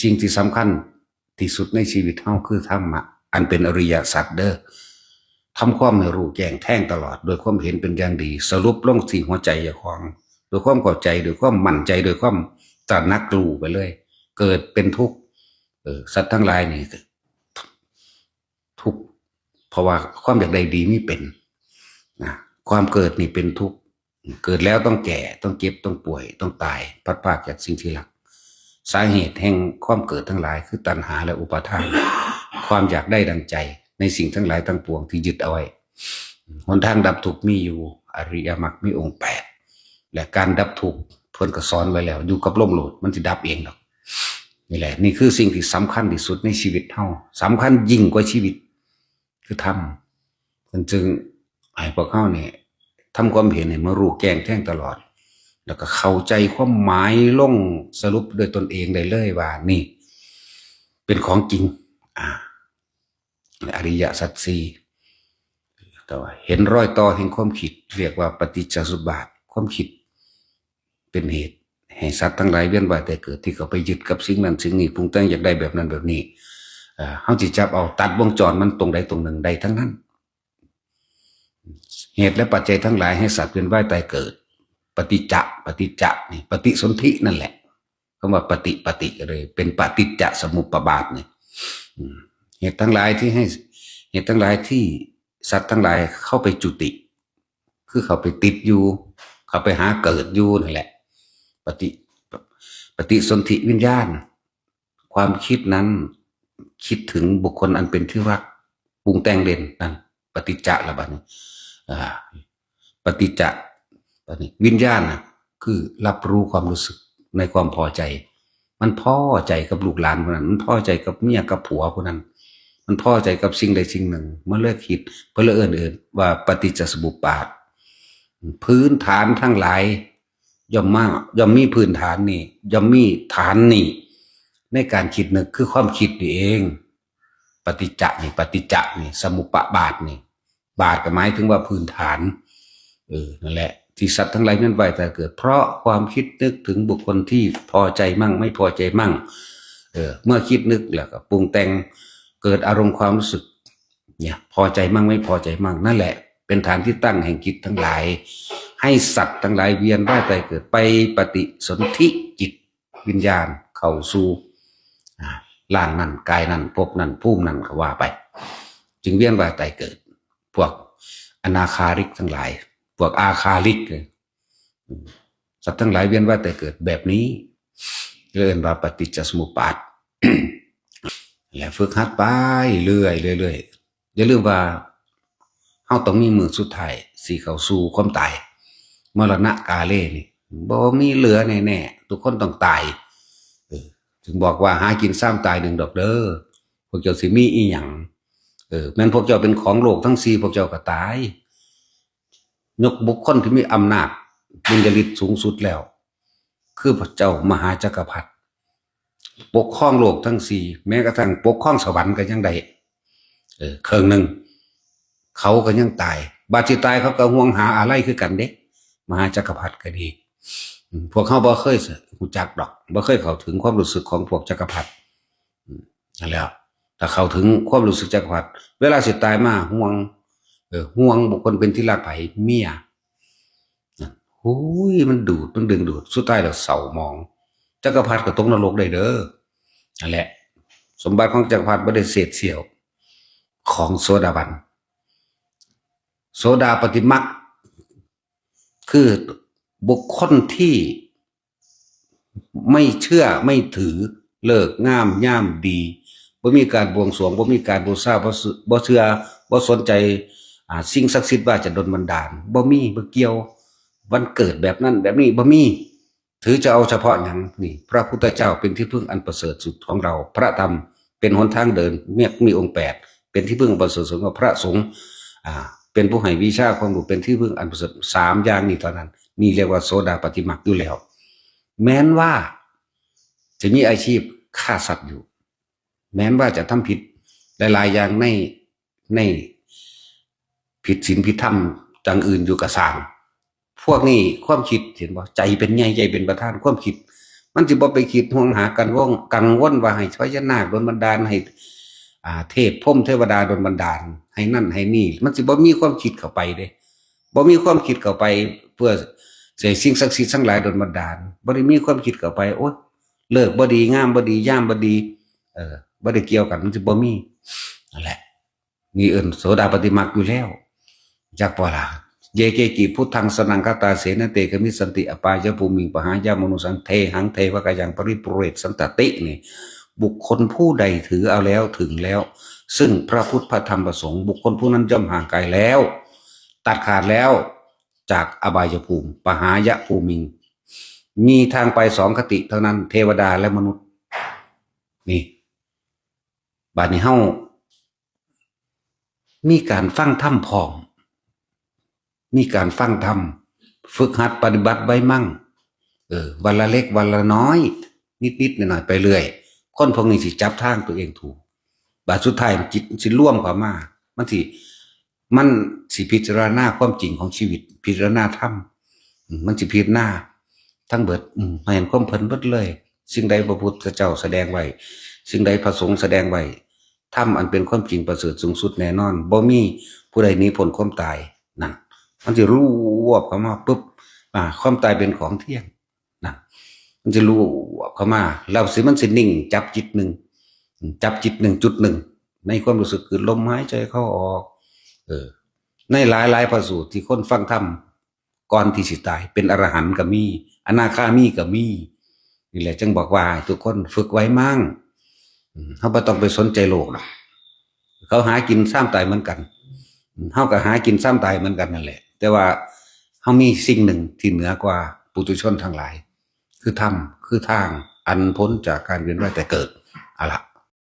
สิ่งที่สำคัญที่สุดในชีวิตเฮาคือธรรมะอันเป็นอริยสัจเด้อทำความให้รู้แจ้งแท่งตลอด โดยความเห็นเป็นอย่างดี สรุปลงที่หัวใจอย่าของโดยความเข้าใจโดยความมั่นใจโดยความตระหนักรู้ไปเลย เกิดเป็นทุกข์สัตว์ทั้งหลายนี่ทุกข์เพราะว่าความอยากใดดีไม่เป็นนะความเกิดนี่เป็นทุกข์เกิดแล้วต้องแก่ต้องเจ็บต้องป่วยต้องตายพัดพากจากสิ่งที่รัก สาเหตุแห่งความเกิดทั้งหลาย คือตัณหาและอุปาทาน ความอยากได้ดังใจ ในสิ่งทั้งหลายทั้งปวงที่ยึดเอาไว้หนทางดับทุกข์มีอยู่ อริยมรรคมีองค์แปดและการดับทุกข์เพื่อนก็สอนไว้แล้วอยู่กับลมโหลดมันจะดับเองหรอกนี่แหละ นี่คือสิ่งที่สำคัญที่สุดในชีวิตเฮาสำคัญยิ่งกว่าชีวิต คือทำเพิ่นจึงให้พวกเฮาเนี่ยทำความเห็นให้มารู้แจ้งแท่งตลอด แล้วก็เข้าใจความหมายลงสรุปโดยตนเองได้เลยว่านี่ เป็นของจริง อ่าอริยสัจสี่แต่ว่าเห็นรอยต่อแห่งความคิด เรียกว่าปฏิจจสุบาทความคิด เป็นเหตุให้สัตว์ทั้งหลายเวียนว่ายแต่เกิดที่เขาไปยึดกับสิ่งนั้นสิ่งนี้ปรุงแต่งอยากได้แบบนั้นแบบนี้เอ่อเขาจิจับเอาตัดวงจรมันตรงใดตรงหนึ่งใดทั้งนั้น เหตุและปัจจัยทั้งหลายให้สัตว์เวียนว่ายตายเกิด ปฏิจจะปฏิจจะนี่ปฏิสนธินั่นแหละคำว่าปฏิปฏิเลย เป็นปฏิจจสมุปบาทเนี่ยเหตุทั้งหลายที่ให้เหตุทั้งหลายที่สัตว์ทั้งหลายเข้าไปจุติ คือเขาไปติดอยู่ เขาไปหาเกิดอยู่นั่นแหละ ปฏิปฏิสนธิวิญญาณ ความคิดนั้นคิดถึงบุคคลอันเป็นที่รักปรุงแต่งเด่นนั่นปฏิจจะละบัดนี้ปฏิจจะ บัดนี้วิญญาณนะคือรับรู้ความรู้สึกในความพอใจ มันพอใจกับลูกหลานคนนั้น มันพอใจกับเมียกับผัวคนนั้น มันพอใจกับสิ่งใดสิ่งหนึ่งมันเลิกคิดเพื่อเอื่นเอื่นว่าปฏิจจสมุปบาท พื้นฐานทั้งหลายย่อมมากย่อมมีพื้นฐานนี่ย่อมมีฐานนี่ในการคิดนึกคือความคิดนี่เอง ปฏิจจนี่ ปฏิจจนี่ สมุปบาทนี่ บาทก็หมายถึงว่าพื้นฐานเออนั่นแหละ ที่สัตว์ทั้งหลายนั้นไปแต่เกิด เพราะความคิดนึกถึงบุคคลที่พอใจมั่ง ไม่พอใจมั่งเออเมื่อคิดนึกแล้วก็ปรุงแต่งเกิดอารมณ์ความรู้สึกเนี่ยพอใจมั่งไม่พอใจมั่งนั่นแหละ เป็นฐานที่ตั้งแห่งจิตทั้งหลาย ให้สัตว์ทั้งหลายเวียนว่ายตายเกิดไปปฏิสนธิจิตวิญญาณเข้าสู่อ่าร่างนั้นกายนั้นภพนั้นภูมินั้นก็ว่าไป จึงเวียนว่ายตายเกิด พวกอนาคาริกทั้งหลาย พวกอาคาริกสัตว์ทั้งหลายเวียนว่ายตายเกิดแบบนี้เรียกว่าปฏิจจสมุปบาทและฝึกหัดไปเรื่อยเรื่อยอย่าลืมว่าเฮาต้องมีมือสุดท้ายสีเขาสู่ความตายมรณะกาเล่นี่บ่มีเหลือแน่ๆทุกคนต้องตายเออถึงบอกว่าหากินซ้ำตายหนึ่งดอกเด้อพวกเจ้าสิมีอีหยังเออแม่นพวกเจ้าเป็นของโลกทั้งสี่พวกเจ้าก็ตาย ยกบุคคลที่มีอำนาจบุญญาฤทธิ์สูงสุดแล้ว คือพระเจ้ามหาจักรพรรดิปกครองโลกทั้งสี่แม้กระทั่งปกครองสวรรค์ก็ยังได้เออเครื่องหนึ่งเขาก็ยังตาย บาดที่ตายเขาก็ห่วงหาอะไรคือกันเด็กมหาจักรพรรดิก็ดี พวกเขาบ่เคยรู้จักดอกบ่เคยเข้าถึงความรู้สึกของพวกจักรพรรดินั่นแหล้วถ้าเข้าถึงความรู้สึกจักรพรรดิเวลาสิตายมาห่วง เออห่วงบุคคลเป็นที่รักไผเมียโอ้ยมันดูดมันดึงดูดสุดท้ายแล้วเศร้ามองจักรพรรดิก็ตกนรกได้เด้อนั่นแหละ สมบัติของจักรพรรดิบ่ได้เศษเสี้ยว ของโสดาบันโสดาปฏิมักคือบุคคลที่ไม่เชื่อไม่ถือเลิกง่ามย่ามดีบ่มีการบวงสรวงบ่มีการบูชาบ่เชื่อบ่สนใจ สิ่งศักดิ์สิทธิ์ว่าจะดลบันดาลบ่มีบ่เกี่ยว วันเกิดแบบนั้นแบบนี้บ่มีถือจะเอาเฉพาะอย่างนี่ พระพุทธเจ้าเป็นที่พึ่งอันประเสริฐสุดของเรา พระธรรมเป็นหนทางเดินเมียมีองค์แปดเป็นที่พึ่งประเสริฐสุดของพระสงฆ์อ่า เป็นผู้ให้วิชาความรู้เป็นที่พึ่งอันประเสริฐสามอย่างนี้เท่านั้นนี่เรียกว่าโสดาปฏิมักอยู่แล้ว แม้นว่าจะมีอาชีพฆ่าสัตว์อยู่ แม้นว่าจะทำผิดหลายๆอย่างในใน ผิดศีลผิดธรรมจังอื่นอยู่กับสางพวกนี้ความคิดเห็นบ่ใจเป็นใหญ่ใจเป็นประธานความคิด มันสิบ่ไปคิดห่วงหากันว่องกังวลว่าให้พญานาคโดนบันดาลให้อ่าเทพพมเทวดาโดนบันดาล ให้นั่นให้นี่ มันสิบ่มีความคิดเข้าไปเด้บ่มีความคิดเข้าไปเพื่อเสียสิ่งศักดิ์สิทธิ์ทั้งหลายโดนบันดาลบ่ได้มีความคิดเข้าไปโอ๊ยเลิกบ่ดีงามบ่ดีย่ามบ่ดี เออบ่ได้เกี่ยวกันมันสิบ่มีนั่นแหละนี่เอิ้นโสดาปฏิมักอยู่แล้ว จักปลาเยเกกิพุทธังสนังคตาเสนเตกมิสันติอปายภูมิงปหายามนุสันเทหังเทวกายังปริปุเรตสันตตินี่บุคคลผู้ใดถือเอาแล้วถึงแล้ว ซึ่งพระพุทธพระธรรมประสงค์บุคคลผู้นั้นย่อมห่างไกลแล้ว ตัดขาดแล้วจากอบายภูมิปหายะภูมิงมีทางไปสองคติเท่านั้น เทวดาและมนุษย์ นี่บาดนี้เฮามีการฟังถ้ำพอม มีการฟังธรรมฝึกหัดปฏิบัติไว้มั่ง เออ วันละเล็กวันละน้อย นิดนิดๆหน่อยไปเรื่อยคนพวกนี้สิจับทางตัวเองถูก บาดสุดท้ายมันจิตสิร่วมเข้ามามันสิมันสิพิจารณาความจริงของชีวิต พิจารณาธรรมมันสิพิจารณาทั้งเบิดอืมาเห็นความเพิ่นเบิดเลย สิ่งใดพระพุทธเจ้าแสดงไว้ สิ่งใดพระสงฆ์แสดงไว้ธรรมอันเป็นความจริงประเสริฐสูงสุดแน่นอนบ่มีผู้ใดนี้พ้นความตายนั่น มันจะรู้วบเข้ามาปุ๊บอ่าความตายเป็นของเที่ยงนะมันจะรู้วบเข้ามาแล้วสิมันสินิ่ง จับจิตหนึ่งจับจิตหนึ่งจุดหนึ่งในความรู้สึกคือลมหายใจเข้าออก เออ ในหลายหลายๆพระสูตรที่คนฟังธรรมก่อนที่สิตาย เป็นอรหันต์ก็มีอนาคามีก็มีนี่แหละจึงบอกว่าทุกคนฝึกไว้มั่งเขาไม่ต้องไปสนใจโลกหรอกเขาหากินซ้ำตายเหมือนกัน เฮาก็หากินซ้ำตายเหมือนกันนั่นแหละ แต่ว่าเฮามีสิ่งหนึ่งที่เหนือกว่าปุถุชนทั้งหลาย คือธรรมคือทางอันพ้นจากการเวียนว่ายแต่เกิดอะละ